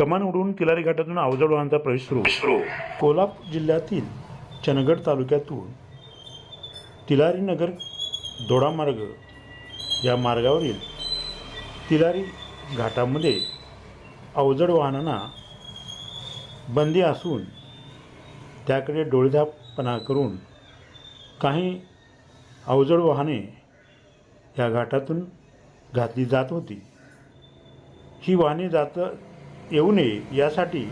कमान उडवून तिलारी घाटातून अवजड वाहनाचा प्रवेश सुरू. कोल्हापूर जिल्ह्यातील चंदगड तालुक्यातून तिलारी नगर दोडामार्ग या मार्गावरील तिलारी घाटामध्ये अवजड वाहनांना बंदी असून त्याकडे डोळेझापपणा करून काही अवजड वाहने या घाटातून घातली जात होती. ही वाहने जात येऊ नये यासाठी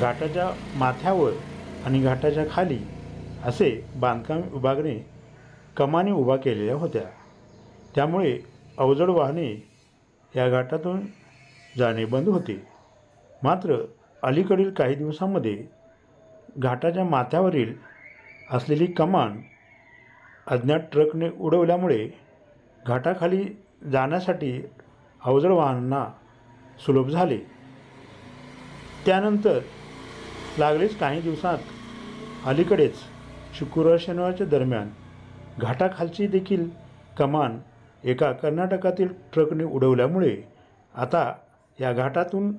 घाटाच्या माथ्यावर आणि घाटाच्या खाली असे बांधकाम विभागाने कमानी उभा केलेल्या होत्या. त्यामुळे अवजड वाहने या घाटातून जाणे बंद होते. मात्र अलीकडील काही दिवसांमध्ये घाटाच्या माथ्यावरील असलेली कमान अज्ञात ट्रकने उडवल्यामुळे घाटाखाली जाण्यासाठी अवजड वाहनांना सुलभ झाले. त्यानंतर लागलीच काही दिवसात अलीकडेच शुक्रवार शनिवारच्या दरम्यान घाटाखालची देखील कमान एका कर्नाटकातील ट्रकने उडवल्यामुळे आता या घाटातून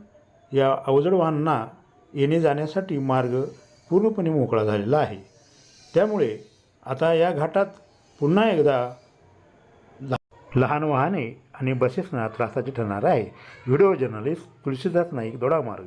या अवजड वाहनांना येणे जाण्यासाठी मार्ग पूर्णपणे मोकळा झालेला आहे. त्यामुळे आता या घाटात पुन्हा एकदा लहान वाहने आणि बसेसना त्रासाची ठरणार आहे. Video journalist Tulshidas Naik Dodamarg